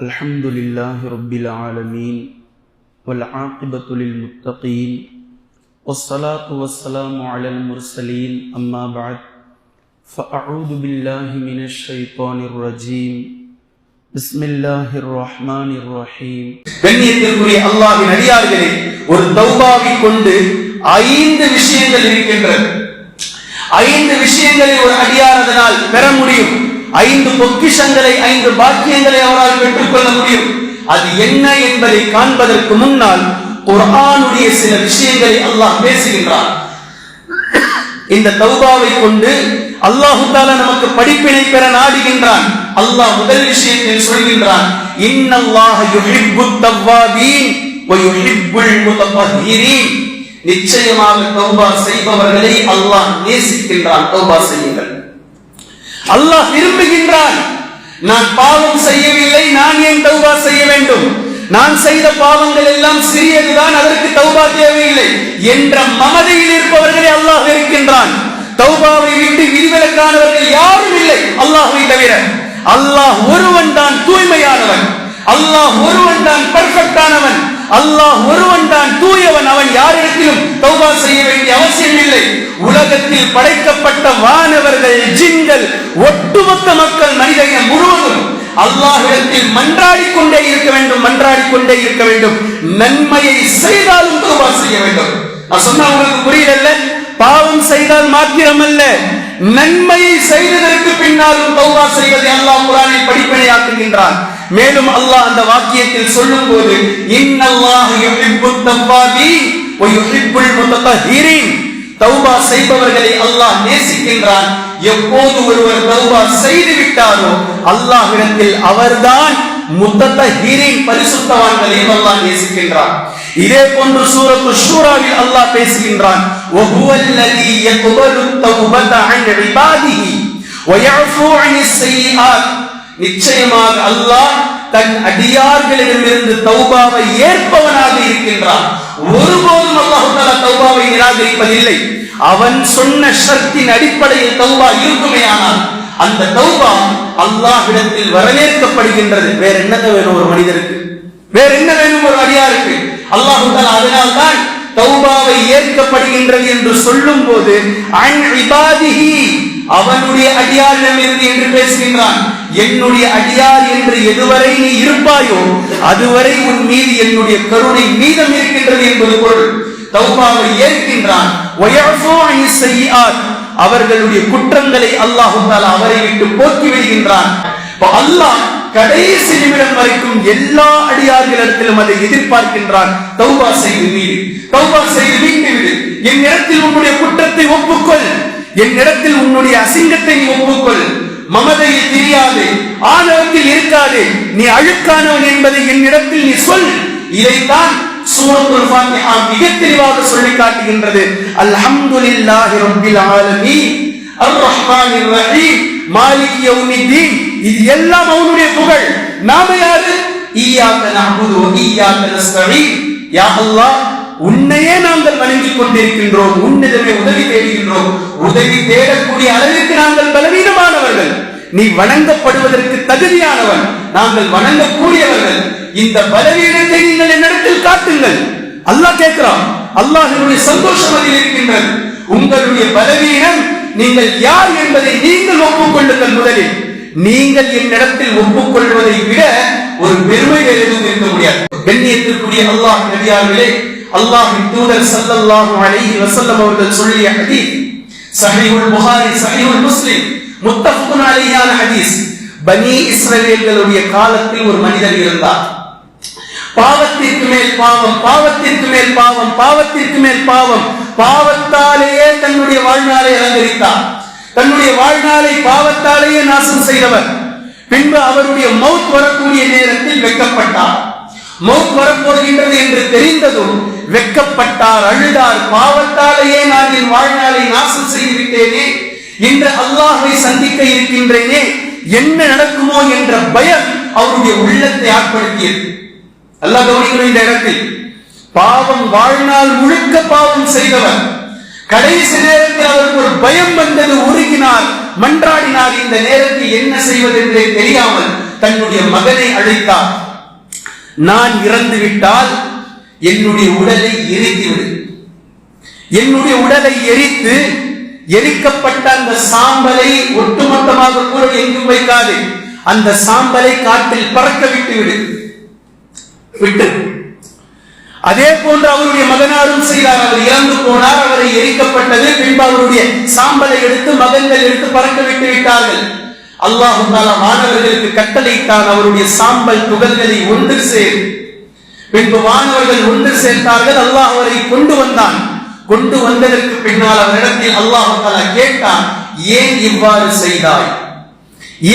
الحمد لله رب العالمين والعاقبة للمتقين والصلاة والسلام على المرسلين أما بعد فأعوذ بالله من الشيطان الرجيم بسم الله الرحمن الرحيم கண்ணியத்திற்குரிய அல்லாஹின் அடியார்களே ஒரு தௌபாவை கொண்டு ஐந்து விஷயங்கள் இருக்கின்றது ஐந்து விஷயங்களை ஒரு அடியார் அதனால் பெற முடியும் ஐந்து பொக்கிஷங்களை ஐந்து பாக்கியங்களை அவரால் பெற்றுக்கொள்ள முடியும். அது என்ன என்பதை காண்பதற்கு முன்னால் குர்ஆனுடைய சில விஷயங்களை அல்லாஹ் பேசுகின்றான். இந்த தௌபாவை கொண்டு அல்லாஹு தாலா நமக்கு படிப்பினை பெற நாடுகின்றான். அல்லாஹ் முதல் விஷயத்தில் சொல்கின்றான் இன்னல்லாஹ யுஹிப்புத் தவ்வாபீன் வ யுஹிப்புல் முத்தஹிரீன் நிச்சயமாக தௌபா செய்பவர்களை அல்லாஹ் நேசிக்கின்றான். தௌபா செய்யுங்கள். அல்லாஹ் விரும்புகின்றான். நான் பாவம் செய்யவில்லை நான் ஏன் தௌபா செய்ய வேண்டும்? நான் செய்த பாவங்கள் எல்லாம் சிறியதுதான் அதற்கு தௌபா தேவையில்லை என்ற மமதையில் இருப்பவர்களை அல்லாஹ் இருக்கின்றான் தௌபாவை விட்டு விதிவிலக்கானவர்கள் யாரும் இல்லை அல்லாஹை தவிர. அல்லாஹ் ஒருவன் தான் தூய்மையானவன். அல்லாஹ் ஒருவன் தான் பர்ஃபெக்டானவன் அல்லாஹ் ஒருவன் தான் தூயவன் அவன் யாரிடத்திலும் தௌபா செய்ய வேண்டிய அவசியம் இல்லை. உலகத்தில் படைக்கப்பட்ட வானவர்கள் ஜிங்கள் ஒட்டுமொத்த மக்கள் மனிதர்கள் முழுவதும் அல்லாஹிடத்தில் மன்றாடி கொண்டே இருக்க வேண்டும் மன்றாடி கொண்டே இருக்க வேண்டும். நன்மையை செய்தாலும் தௌபா செய்ய வேண்டும். நான் சொன்னா உங்களுக்கு புரியல பாவம் செய்தால் மாத்திரமல்ல. நன்மையை செய்ததற்கு பின்னாலும் தௌபா செய்வதை அல்லாஹ் குரானில் படிப்பனையாக்குகின்றான். மேலும் அல்லாஹ் அந்த வாக்கியத்தில் சொல்லும் போது தௌபா செய்பவர்களை அல்லாஹ் நேசிக்கின்றான். எப்போது ஒருவர் தௌபா செய்து விட்டாரோ அல்லாஹ் அல்லாஹ்விடத்தில் அவர்தான் முத்தத்த ஹீரின் பரிசுத்தவான்களையும் அல்லாஹ் நேசிக்கின்றான். இதே போன்று சூரத்து ஷூராவில் அல்லாஹ் பேசுகின்றான் வஹுவல்லதி யக்பலு தௌபத அன் இபாதிஹி வயஃபு அனிஸ் ஸய்யிஆத் நிச்சயமாக அல்லாஹ் தன் அடியார்களிடமிருந்து தௌபாவை ஏற்பவனாக இருக்கின்றான். ஒருபோதும் அல்லாஹு தௌபாவை நிராகரிப்பதில்லை. அவன் சொன்ன ஷர்த்தின் அடிப்படையில் தௌபா இருக்குமே ஆனால் அந்த தௌபா அல்லாஹ்விடத்தில் வரவேற்கப்படுகின்றது. வேற என்னங்க வேணும் ஒரு மனிதருக்கு? வேற என்ன வேணும் ஒரு அடியாருக்கு? அல்லாஹு தஆலா அதனால் தான் தௌபாவை ஏற்கப்படுகின்றது என்று சொல்லும் போது அன் இபாதிஹி அவனுடைய அடியாரிடம் இருந்து என்று பேசுகின்றான். என்னுடைய அடியார் என்று எதுவரை நீ இருப்பாயோ அதுவரை உன் மீது என்னுடைய கருணை மீதம் இருக்கின்றது என்பது பொருள். தௌபாவை ஏற்கின்றான். அவர்களுடைய குற்றங்களை அல்லாஹ் அவரை விட்டு போக்கி விடுகின்றான். அல்லாஹ் கடைசி நிமிடம் வரைக்கும் எல்லா அடியார்களிடத்திலும் அதை எதிர்பார்க்கின்றான். தௌபா செய்து மீது தௌபா செய்து மீட்டு விடு. என் இடத்தில் உன்னுடைய குற்றத்தை ஒப்புக்கொள். என் இடத்தில் உன்னுடைய அசிங்கத்தை நீ ஒப்புக்கொள். மமதை தெரியாது ஆணவத்தில் இருக்காது நீ அழுக்கானவன் என்பதை என் இடத்தில் நீ சொல். இதைத்தான் சூரத்துல் ஃபாத்திஹா மிக தெளிவாக சொல்லி காட்டுகின்றது. அல்ஹம்துலில்லாஹி ரப்பில் ஆலமீன். அர் ரஹ்மானிர் ரஹீம் மாலிக் யௌமித்தீன். இது எல்லாம் அவனுடைய புகழ். நாம யாரு? ஈயாக்க நஅபுது வ ஈயாக்க நஸ்தஈன் யா அல்லாஹ் உன்னையே நாங்கள் வணங்கிக் கொண்டிருக்கின்றோம் உன்னிடமே உதவி தேடுகின்றோம். உதவி தேடக்கூடிய அளவிற்கு நாங்கள் பலவீனமானவர்கள். நீ வணங்கப்படுவதற்கு தகுதியானவன் நாங்கள் வணங்கக்கூடியவர்கள். இந்த பலவீனத்தை நீங்கள் என்னிடத்தில் காட்டுங்கள். அல்லாஹ் கேட்கிறான் அல்லாஹினுடைய சந்தோஷம் அதில் இருக்கின்றது. உங்களுடைய பலவீனம் நீங்கள் யார் என்பதை நீங்கள் ஒப்புக்கொள்ளுங்கள் முதலில். நீங்கள் என்னிடத்தில் ஒப்புக்கொள்வதை விட ஒரு பெருமை வேறு எதுவும் இருக்க முடியாது. கண்ணியத்திற்குரிய அல்லாஹ் நபியார்களே அல்லாஹின் தூதர் சல்லல்லாஹு அலைஹி வஸல்லம் அவர்கள் சொல்லிய ஹதீஸ். சஹீஹுல் புகாரி சஹீஹுல் முஸ்லிம் முத்தஃபகுன் அலைஹியான ஹதீஸ். பனி இஸ்ரவேல்களுடைய காலத்தில் ஒரு மனிதர் இருந்தார் பாவத்திற்கு மேல் பாவம் பாவத்திற்கு மேல் பாவம் பாவத்திற்கு மேல் பாவம். பாவத்தாலேயே தன்னுடைய வாழ்நாளை அலங்கரித்தார் தன்னுடைய வாழ்நாளை பாவத்தாலேயே நாசம் செய்தவர் பின்பு அவருடைய மவுத் வரக்கூடிய நேரத்தில் வெட்கப்பட்டார் மவுத் வரப்போகின்றது என்று தெரிந்ததும் வெக்கப்பட்டார் அழுதார். பாவத்தாலேயே நான் என் வாழ்நாளை நாசம் செய்துவிட்டேனே. இன்று அல்லாஹை சந்திக்க இருக்கின்றேனே. என்ன நடக்குமோ என்ற பயம் அவருடைய உள்ளத்தை ஆட்படுத்தியது. அல்லாஹ் கவனிக்கிற இந்த இடத்தில். பாவம் வாழ்நாள் முழுக்க பாவம் செய்தவர். கடைசி நேரத்தில் அவருக்கு ஒரு பயம் வந்தது உருகினார் மன்றாடினார். இந்த நேரத்தில் என்ன செய்வது என்றே தெரியாமல் தன்னுடைய மகனை அழைத்தார். நான் இறந்து விட்டால் என்னுடைய உடலை எரித்து விடு. என்னுடைய உடலை எரித்து எரிக்கப்பட்ட அந்த சாம்பலை ஒட்டுமொத்தமாக கூட எங்கும் வைக்காது. அந்த சாம்பலை காற்றில் பறக்க விட்டு விடு. விட்டு. அதே போன்று அவருடைய மகனாரும் செய்தார். அவர் இறந்து போனார். அவரை எரிக்கப்பட்டது. பின்பு அவருடைய சாம்பலை எடுத்து மகன்கள் எடுத்து பறக்க விட்டு விட்டார்கள். அல்லாஹு மாணவர்களுக்கு கட்டளையிட்டான். அவருடைய சாம்பல் துகள்களை ஒன்று சேர் பின்பு மாணவர்கள் ஒன்று சேர்த்தார்கள் அல்லாஹ் அவரை கொண்டு வந்தான். கொண்டு வந்ததற்கு பின்னால் அவரிடத்தில் அல்லாஹு கேட்டான் ஏன் இவ்வாறு செய்தாய்?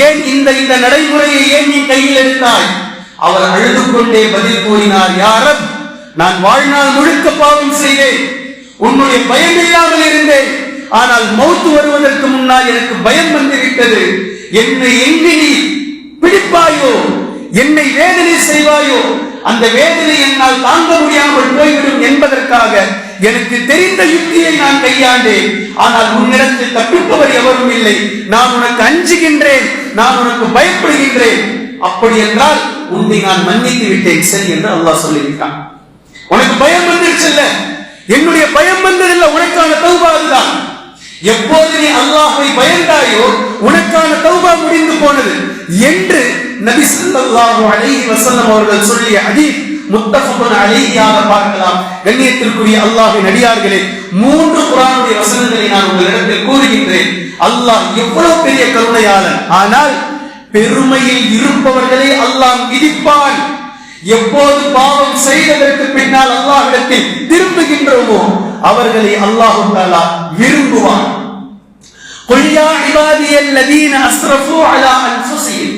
ஏன் இந்த இந்த நடைமுறையை ஏன் நீ கையில் எடுத்தாய்? அவர் அழுது கொண்டே பதில் கூறினார் யார நான் வாழ்நாள் முழுக்க பாவம் செய்தேன். உன்னுடைய பயம் இல்லாமல் இருந்தேன். ஆனால் மௌத்து வருவதற்கு முன்னால் எனக்கு பயம் வந்துவிட்டது. என்னை எங்கு நீ பிடிப்பாயோ? என்னை வேதனை செய்வாயோ? அந்த வேதனை என்னால் தாங்க முடியாமல் போய்விடும் என்பதற்காக எனக்கு தெரிந்த யுக்தியை நான் கையாண்டேன். ஆனால் உன்னிடத்தில் தப்பிப்பவர் எவரும் இல்லை. நான் உனக்கு அஞ்சுகின்றேன். நான் உனக்கு பயப்படுகின்றேன். அப்படி என்றால் உன்னை நான் மன்னித்து விட்டேன். சரி என்று அல்லாஹ் சொல்லிவிட்டான். உனக்கு பயம் வந்துருச்சுல்ல? என்னுடைய பயம் வந்ததில்லை. உனக்கான தௌபா அதுதான். எப்போது நீ அல்லாஹை பயந்தாயோ உனக்கான தௌபா முடிந்து போனது என்று நபி ஸல்லல்லாஹு அலைஹி வஸல்லம் அவர்கள் சொல்லிய ஹதீஸ் முத்தஃபகுன் அலைஹியாக பார்க்கலாம் கண்ணியத்திற்குரிய அல்லாஹ்வின் அடியார்களே மூன்று குர்ஆனுடைய வசனங்களை நான் உங்களிடத்தில் கூறுகின்றேன் அல்லாஹ் எவ்வளவு பெரிய கருணையாளன் ஆனால் பெருமையில் இருப்பவர்களை அல்லாஹ் விதிப்பான் எப்போது பாவம் செய்ததற்கு பின்னால் அல்லாஹ்விடத்தில் திரும்புகின்றோமோ அவர்களை அல்லாஹு தாலா விரும்புவான் قل يا عبادي الذين اسرفوا على انفسهم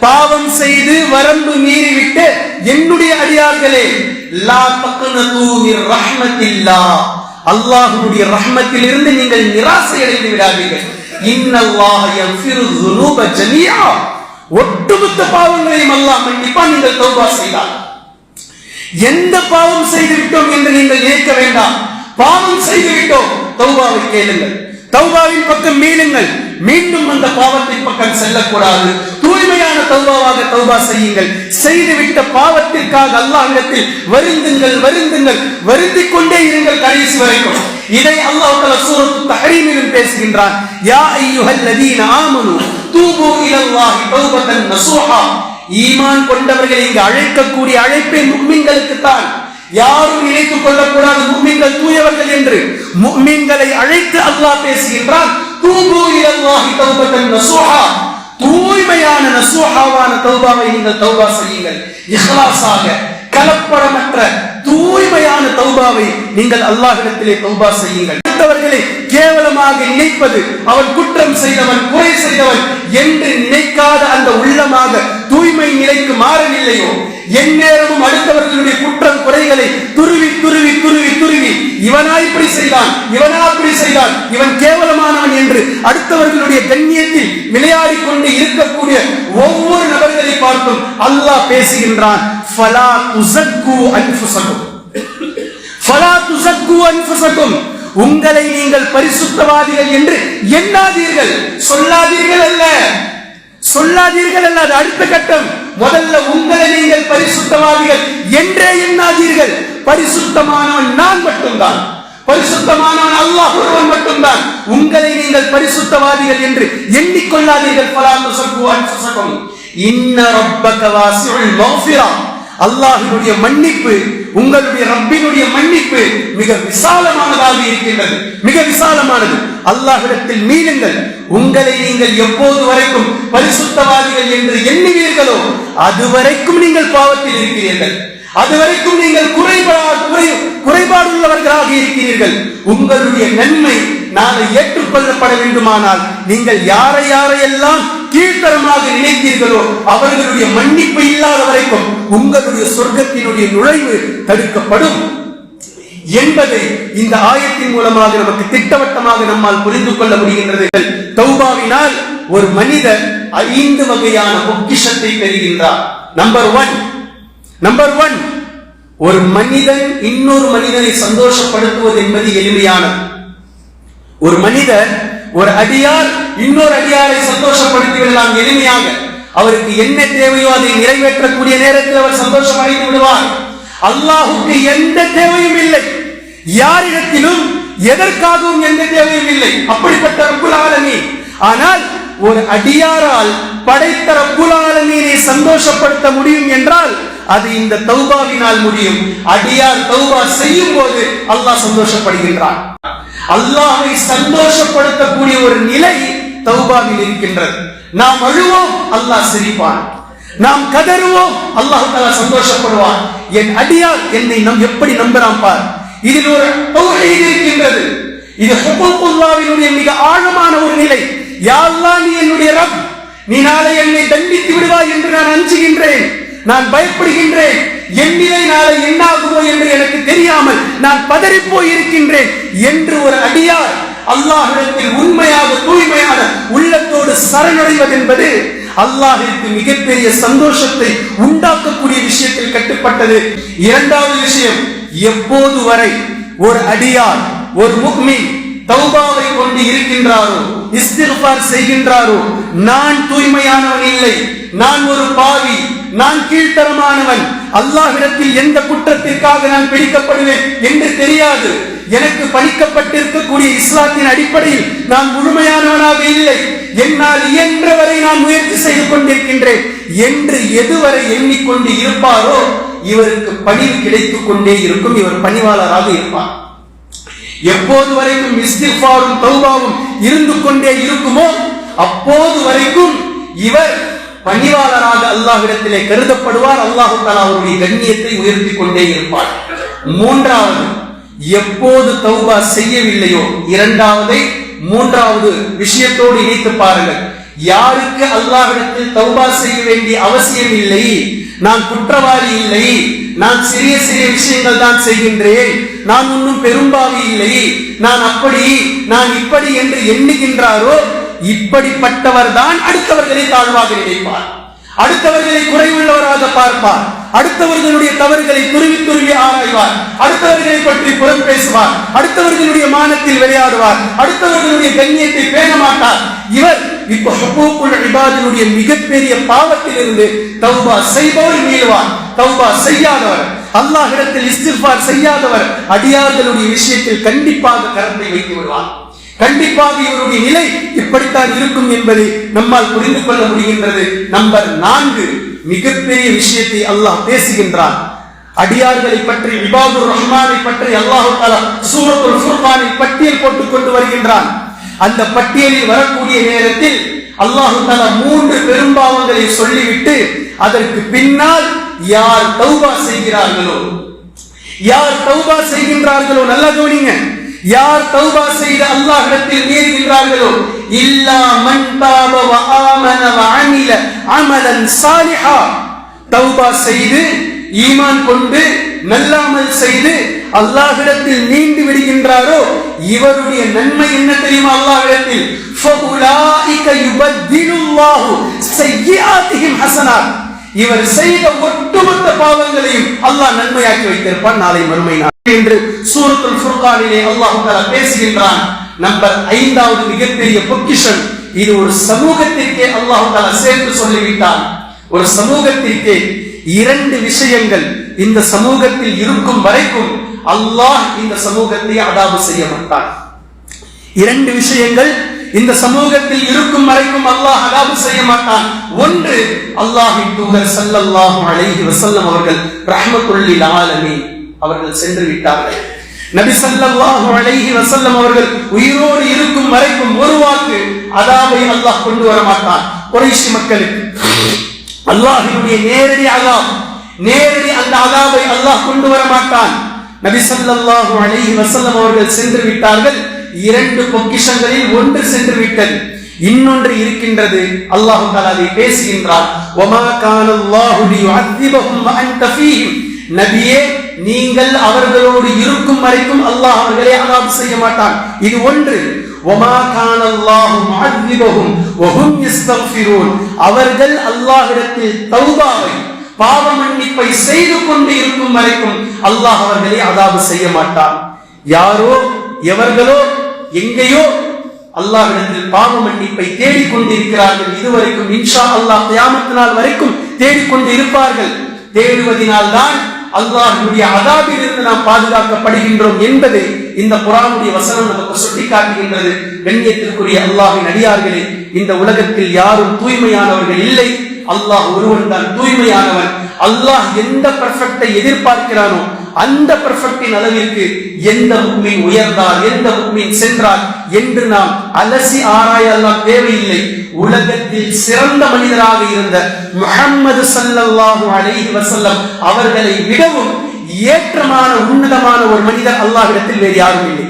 பாவம் செய்து வரம்பு மீறிவிட்டு என்னுடைய அடியார்களே லா தக்னது மிர் அல்லாஹ்வுடைய ரஹ்மத்தில் இருந்து நீங்கள் நிராசை அடைந்து விடாதீர்கள். இன்னல்லாஹ யக்ஃபிரு ذுனூப ஜமீஆ. ஒட்டுமொத்த பாவங்களையும் அல்லாஹ் மன்னிப்பான் நீங்கள் தௌபா செய்தால். எந்த பாவம் செய்து விட்டோம் என்று நீங்கள் நினைக்க வேண்டாம். பாவம் செய்து விட்டோம் தௌபாவை கேளுங்கள். தௌபாவின் பக்கம் மீளுங்கள். மீண்டும் அந்த பாவத்தின் பக்கம் செல்லக்கூடாது. தூய்மையான தௌபாவாக தௌபா செய்யுங்கள். செய்துவிட்ட பாவத்திற்காக அல்லாஹிடத்தில் வருந்துங்கள் வருந்துங்கள். வருந்திக் கொண்டே இருங்கள் கடைசி வரைக்கும். இதை அல்லாஹ் தஆலா சூரத்து தஹரீமிலும் பேசுகின்றான். யா அய்யுஹல்லதீன ஆமனு தூபு இலல்லாஹி தௌபத்தன் நசூஹா. ஈமான் கொண்டவர்கள் இங்கு அழைக்கக்கூடிய அழைப்பை முக்மின்களுக்கு தான். யாரும் இணைத்துக் கொள்ளக்கூடாது முக்மின்கள் தூயவர்கள் என்று. முக்மின்களை அழைத்து அல்லாஹ் பேசுகின்றான். தூபு இலல்லாஹி தௌபத்தன் நசூஹா. தூய்மையான நசூஹாவான தௌபாவை நீங்கள் தௌபா செய்யுங்கள். இஹ்லாஸாக கலப்படமற்ற தூய்மையான தௌபாவை நீங்கள் அல்லாஹ்விடத்திலே தௌபா செய்யுங்கள். அடுத்தவர்களை கேவலமாக நினைப்பது அவன் குற்றம் செய்தவன் குறை செய்தவன் என்று நினைக்காத அந்த உள்ளமாக தூய்மை நிலைக்கு மாறவில்லையோ எந்நேரமும் அடுத்தவர்களுடைய குற்றம் குறைகளை துருவி துருவி துருவி துருவி. இவனா இப்படி செய்தான் இவனா அப்படி செய்தான் இவன் கேவலமானவன் என்று அடுத்தவர்களுடைய கண்ணியத்தில் விளையாடி கொண்டு இருக்கக்கூடிய ஒவ்வொரு நபர்களை பார்த்தும் அல்லாஹ் பேசுகின்றான் ஃபலா துஸக்கு அன்ஃபுஸக்கும். ஃபலா துஸக்கு அன்ஃபுஸக்கும். உங்களை நீங்கள் பரிசுத்தவாதிகள் என்று எண்ணாதீர்கள். சொல்லாதீர்கள் அல்ல. சொல்லாதீர்கள் அல்லது அடுத்த கட்டம். முதல்ல உங்களை நீங்கள் பரிசுத்தவாதிகள் என்றே எண்ணாதீர்கள். பரிசுத்தமானவன் நான் மட்டும்தான். பரிசுத்தமானவன் அல்லாஹ் ஒருவன் மட்டும்தான். உங்களை நீங்கள் பரிசுத்தவாதிகள் என்று எண்ணிக்கொள்ளாதீர்கள். பலாந்து துஸக்கு சுசகம் இன்ன ரப்பக வாசிஉல் மௌஃபிரா. அல்லாஹினுடைய மன்னிப்பு உங்களுடைய ரப்பினுடைய மன்னிப்பு மிக விசாலமானதாக இருக்கின்றது. மிக விசாலமானது. அல்லாஹிடத்தில் மீளுங்கள். உங்களை நீங்கள் எப்போது வரைக்கும் பரிசுத்தவாதிகள் என்று எண்ணுவீர்களோ அதுவரைக்கும் நீங்கள் பாவத்தில் இருக்கிறீர்கள். அதுவரைக்கும் நீங்கள் குறைபா குறை குறைபாடுள்ளவர்களாக இருக்கிறீர்கள். உங்களுடைய நன்மை நாளை ஏற்றுக்கொள்ளப்பட வேண்டுமானால் நீங்கள் யாரை யாரையெல்லாம் கீழ்த்தரமாக நினைத்தீர்களோ அவர்களுடைய மன்னிப்பு இல்லாத வரைக்கும் உங்களுடைய சொர்க்கத்தினுடைய நுழைவு தடுக்கப்படும். என்பதை இந்த ஆயத்தின் மூலமாக நமக்கு திட்டவட்டமாக நம்மால் புரிந்து கொள்ள முடிகின்றது. தௌபாவினால் ஒரு மனிதர் ஐந்து வகையான பொக்கிஷத்தை பெறுகின்றார். நம்பர் ஒன் நம்பர் ஒன் ஒரு மனிதன் இன்னொரு மனிதனை சந்தோஷப்படுத்துவது என்பது எளிமையானது. ஒரு மனிதர் ஒரு அடியார் இன்னொரு அடியார் சந்தோஷப்படுத்தி விடலாம் எளிமையாக. அவருக்கு என்ன தேவையோ அதை நிறைவேற்றக்கூடிய நேரத்தில் அவர் சந்தோஷம் அடைந்து விடுவார். அல்லாஹுக்கு எந்த தேவையும் இல்லை. யாரிடத்திலும் எதற்காகவும் எந்த தேவையும் இல்லை. அப்படிப்பட்ட ரப்புல் ஆனால் ஒரு அடியாரால் படைத்த ரப்புல் ஆலமீனை சந்தோஷப்படுத்த முடியும் என்றால் அது இந்த தௌபாவினால் முடியும். அடியார் தௌபா செய்யும் போது அல்லாஹ் சந்தோஷப்படுகின்றான். அல்லாஹை சந்தோஷப்படுத்தக்கூடிய ஒரு நிலை தௌபாவில் இருக்கின்றது. நாம் அழுவோம் அல்லாஹ் சிரிப்பான். நாம் கதறுவோம் அல்லாஹ் தஆலா சந்தோஷப்படுவான். என் அடியார் என்னை நம் எப்படி நம்புறான் பார். இதில் ஒரு இருக்கின்றது. இது ஹுபுல்லாவினுடைய மிக ஆழமான ஒரு நிலை. யா நீ என்னுடைய ரப். நீ நாளை என்னை தண்டித்து விடுவாய் என்று நான் அஞ்சுகின்றேன். நான் பயப்படுகின்றேன். என் நிலை நாளை என்னாகுமோ என்று எனக்கு தெரியாமல் நான் பதறிப்போய் இருக்கின்றேன் என்று ஒரு அடியார் அல்லாஹிடத்தில் உண்மையாக தூய்மையான உள்ளத்தோடு சரணடைவது என்பது அல்லாஹிற்கு மிகப்பெரிய சந்தோஷத்தை உண்டாக்கக்கூடிய விஷயத்தில் கட்டுப்பட்டது. இரண்டாவது விஷயம் எப்போது வரை ஒரு அடியார் ஒரு முக்மி தௌபாவை கொண்டு இருக்கின்றாரோ இஸ்திஃபார் செய்கின்றாரோ நான் தூய்மையானவன் இல்லை நான் ஒரு பாவி நான் கீழ்த்தரமானவன் அல்லாஹிடத்தில் எந்த குற்றத்திற்காக நான் பிடிக்கப்படுவேன் என்று தெரியாது. எனக்கு பணிக்கப்பட்டிருக்கக்கூடிய இஸ்லாத்தின் அடிப்படையில் நான் முழுமையானவனாக இல்லை. என்னால் இயன்றவரை நான் முயற்சி செய்து கொண்டிருக்கின்றேன். என்று எதுவரை எண்ணிக்கொண்டு இருப்பாரோ இவருக்கு பணிவு கிடைத்துக் கொண்டே இருக்கும். இவர் பணிவாளராக இருப்பார். எப்போது வரைக்கும் இஸ்திஃபாரும் தௌபாவும் இருந்து கொண்டே இருக்குமோ அப்போது வரைக்கும் இவர் பணிவாளராக அல்லாஹ்விடத்திலே கருதப்படுவார். அல்லாஹு தஆலா அவருடைய கண்ணியத்தை உயர்த்தி கொண்டே இருப்பார். மூன்றாவது எப்போது தௌபா செய்யவில்லையோ இரண்டாவதை மூன்றாவது விஷயத்தோடு இணைத்து பாருங்கள். யாருக்கு அல்லாஹ்விடத்தில் தௌபா செய்ய வேண்டிய அவசியம் இல்லை நான் குற்றவாளி இல்லை நான் சிறிய சிறிய விஷயங்கள் தான் செய்கின்றேன் நான் இன்னும் பெரும்பாவி இல்லை நான் அப்படி நான் இப்படி என்று எண்ணுகின்றாரோ இப்படிப்பட்டவர் தான் அடுத்தவர்களை தாழ்வாக நினைப்பார். அடுத்தவர்களை குறைவுள்ளவராக பார்ப்பார். அடுத்தவர்களுடைய தவறுகளை துருவி துருவி ஆராய்வார். அடுத்தவர்களை பற்றி புறம் பேசுவார். அடுத்தவர்களுடைய மானத்தில் விளையாடுவார். அடுத்தவர்களுடைய கண்ணியத்தை பேண மாட்டார். இவர் இப்ப ஹுக்கூக்குல் இபாதினுடைய மிகப்பெரிய பாவத்திலிருந்து தௌபா செய்பவர் மீளுவார். தௌபா செய்யாதவர். அல்லாஹிடத்தில் இஸ்திஃபார் செய்யாதவர் அடியார்களுடைய விஷயத்தில் கண்டிப்பாக கரத்தை வைத்து விடுவார். கண்டிப்பாக இவருடைய நிலை இப்படித்தான் இருக்கும் என்பதை நம்மால் புரிந்து கொள்ள முடிகின்றது. நம்பர் நான்கு. மிகப்பெரிய விஷயத்தை அல்லாஹ் பேசுகின்றான். அடியார்களை பற்றி இபாதுர் ரஹ்மானை பற்றி அல்லாஹு தாலா சூரத்துல் ஃபுர்கானில் பட்டியல் போட்டுக் கொண்டு வருகின்றான். அந்த பட்டியலில் வரக்கூடிய நேரத்தில் அல்லாஹு தாலா மூன்று பெரும்பாவங்களை சொல்லிவிட்டு அதற்கு பின்னால் யார் தௌபா செய்கிறார்களோ? யார் தௌபா செய்கின்றார்களோ? நல்லா கவனிங்க. யார் தௌபா செய்து அல்லாஹ்விடத்தில் மீறுகின்றார்களோ இல்லா மன் தாப வ ஆமன வ அமில அமலன் சாலிஹா தௌபா செய்து ஈமான் கொண்டு நல்லாமல் செய்து அல்லாஹிடத்தில் நீண்டு விடுகின்றாரோ இவருடைய நன்மை என்ன தெரியுமா அல்லாஹிடத்தில் இவர் செய்த ஒட்டுமொத்த பாவங்களையும் அல்லாஹ் நன்மையாக்கி வைத்திருப்பான். நாளை மறுமை நாள் என்று சூரத்துல் ஃபுர்கானிலே அல்லாஹு பேசுகின்றான். நம்பர் ஐந்தாவது மிகப்பெரிய பொக்கிஷன் இது ஒரு சமூகத்திற்கே அல்லாஹ் சேர்த்து சொல்லிவிட்டான். ஒரு சமூகத்திற்கே இரண்டு விஷயங்கள் இந்த சமூகத்தில் இருக்கும் வரைக்கும் அல்லாஹ் இந்த சமூகத்தை அடாபு செய்ய மாட்டான். இரண்டு விஷயங்கள் இந்த சமூகத்தில் இருக்கும் வரைக்கும் அல்லாஹ் அதாபு செய்ய மாட்டான். ஒன்று அல்லாஹின் தூதர் ஸல்லல்லாஹு அலைஹி வசல்லம் அவர்கள் ரஹ்மத்துல்லில் ஆலமி அவர்கள் சென்று விட்டார்கள். நபி ஸல்லல்லாஹு அலைஹி வசல்லம் அவர்கள் உயிரோடு இருக்கும் வரைக்கும் ஒரு வாக்கு அதாவை அல்லாஹ் கொண்டு வர மாட்டான். குறைஷி மக்களுக்கு. அல்லாஹினுடைய நேரடி அதாப் நேரடி அந்த அதாவை அல்லாஹ் கொண்டு வர மாட்டான். நபி ஸல்லல்லாஹு அலைஹி வசல்லம் அவர்கள் சென்று விட்டார்கள். இரண்டு பொக்கிஷங்களில் ஒன்று சென்று விட்டது. இன்னொன்று இருக்கின்றது. அல்லாஹ் தஆலா அதை பேசுகின்றார் ஒமா கான அல்லாஹு லியுஅذிபஹும் வ அன்த ஃபீஹிம். நபியே நீங்கள் அவர்களோடு இருக்கும் வரைக்கும் அல்லாஹ் அவர்களை அதாவது செய்ய மாட்டான். இது ஒன்று. வமா கான அல்லாஹு முஅذிபஹும் வ ஹும் அவர்கள் அல்லாஹிடத்தில் தௌபாவை பாவ மன்னிப்பை செய்து கொண்டு இருக்கும் வரைக்கும் அல்லாஹ் அவர்களை அதாவது செய்ய மாட்டான். யாரோ எவர்களோ எங்கேயோ அல்லாஹிடத்தில் பாவ மன்னிப்பை தேடிக் கொண்டிருக்கிறார்கள். இதுவரைக்கும் இன்ஷா அல்லாஹ் தியாமத்தினால் வரைக்கும் தேடிக்கொண்டு இருப்பார்கள் தேடுவதினால் தான் அல்லாஹினுடைய அதாபில் இருந்து நாம் பாதுகாக்கப்படுகின்றோம் என்பதை இந்த குரானுடைய வசனம் நமக்கு சுட்டிக்காட்டுகின்றது. கண்ணியத்திற்குரிய அல்லாஹின் அடியார்களே இந்த உலகத்தில் யாரும் தூய்மையானவர்கள் இல்லை. அல்லாஹ் ஒருவன் தான் தூய்மையானவன். அல்லாஹ் எந்த பர்ஃபெக்டை எதிர்பார்க்கிறானோ அந்த பெர்ஃபெக்டின் அளவிற்கு எந்த உண்மையின் உயர்ந்தார் எந்த உண்மையின் சென்றார் என்று நாம் அலசி ஆராயலாம் தேவையில்லை. உலகத்தில் சிறந்த மனிதராக இருந்த முஹம்மது ஸல்லல்லாஹு அலைஹி வசல்லம் அவர்களை விடவும் ஏற்றமான உன்னதமான ஒரு மனிதர் அல்லாஹிடத்தில் வேறு யாரும் இல்லை.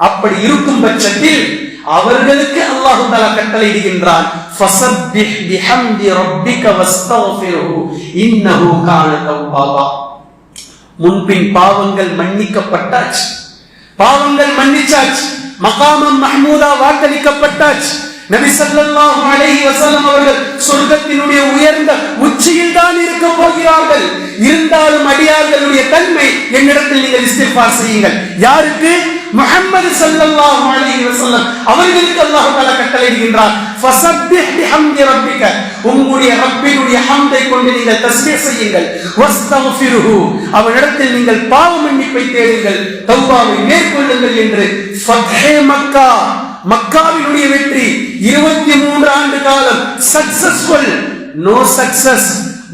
அப்படி இருக்கும் பட்சத்தில் அவர்களுக்கு அல்லாஹு தஆலா கட்டளையிடுகின்றான் ஃபஸப்பிஹ் பிஹம்தி ரப்பிக வஸ்தக்ஃபிருஹு இன்னஹு கான தவ்வாபா முன்பின் பாவங்கள் மன்னிக்கப்பட்டாச்சு. பாவங்கள் மன்னிச்சாச்சு. மகாமம் மஹ்மூதா வாக்களிக்கப்பட்டாச்சு. நபி ஸல்லல்லாஹு அலைஹி வஸல்லம் அவர்கள் சொர்க்கத்தினுடைய உயர்ந்த உச்சியில் தான் இருக்க போகிறார்கள். இருந்தாலும் அடியார்களுடைய தன்மை என்னிடத்தில் நீங்கள் இஸ்திஃபார் செய்யுங்கள். யாருக்கு? முஹம்மது ஸல்லல்லாஹு அலைஹி வஸல்லம் அவர்களுக்கு அல்லாஹ் தஆலா கட்டளையிடுகின்றார் ஃபஸப்பிஹ் பிஹம்தி ரப்பிக உங்களுடைய ரப்பினுடைய ஹம்தை கொண்டு நீங்கள் தஸ்பீஹ் செய்யுங்கள். வஸ்தக்ஃபிருஹு அவனிடத்தில் நீங்கள் பாவ மன்னிப்பை தேடுங்கள். தௌபாவை மேற்கொள்ளுங்கள் என்று ஃபத்ஹே மக்கா. மக்காவினுடைய வெற்றி இருபத்தி மூன்று ஆண்டு காலம் சக்சஸ்ஃபுல். No success.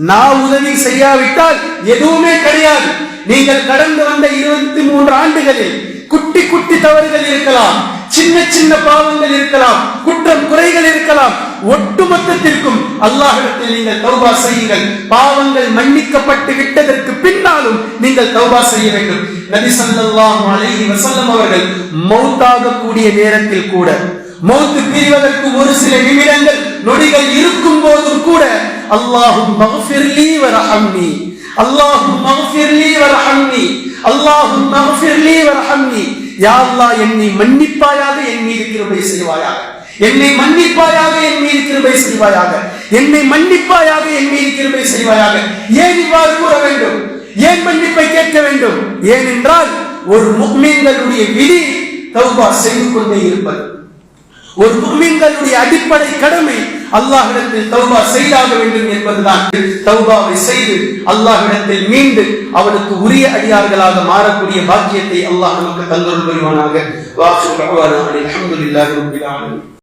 நான் உதவி செய்யாவிட்டால் எதுவுமே கிடையாது. நீங்கள் கடந்து வந்த இருபத்தி மூன்று ஆண்டுகளில் குட்டி குட்டி தவறுகள் இருக்கலாம் சின்ன சின்ன பாவங்கள் இருக்கலாம் குற்றம் குறைகள் இருக்கலாம். ஒட்டுமொத்தத்திற்கும் அல்லாஹிடத்தில் நீங்கள் தௌபா செய்யுங்கள். பாவங்கள் மன்னிக்கப்பட்டு விட்டதற்கு பின்னாலும் நீங்கள் தௌபா செய்ய வேண்டும். நபி சல்லாஹ் அலஹி வசல்லம் அவர்கள் மௌத்தாக கூடிய நேரத்தில் கூட மௌத்து பிரிவதற்கு ஒரு சில நிமிடங்கள் நொடிகள் இருக்கும் போதும் கூட அல்லாஹும் மகஃபிர்லி வரஹம்னி அல்லாஹும் மகஃபிர்லி வரஹம்னி அல்லாஹும் மகஃபிர்லி வரஹம்னி யா அல்லாஹ் என்னை மன்னிப்பாயாக என் மீது கிருபை செய்வாயாக. என்னை மன்னிப்பாயாக என் மீது கிருபை செய்வாயாக. என்னை மன்னிப்பாயாக என் மீது கிருபை செய்வாயாக. ஏன் இவ்வாறு கூற வேண்டும்? ஏன் மன்னிப்பை கேட்க வேண்டும்? ஏனென்றால் ஒரு முக்மீன்களுடைய விதி தௌபா செய்து கொண்டே இருப்பது. ஒரு முக்மீன்களுடைய அடிப்படை கடமை அல்லாஹிடத்தில் தௌபா செய்தாக வேண்டும் என்பதுதான். தௌபாவை செய்து அல்லாஹிடத்தில் மீண்டு அவனுக்கு உரிய அடியார்களாக மாறக்கூடிய பாக்கியத்தை அல்லாஹ் நமக்கு தந்தொரு புரிவானாக. வாசு பகவான் ரப்பில்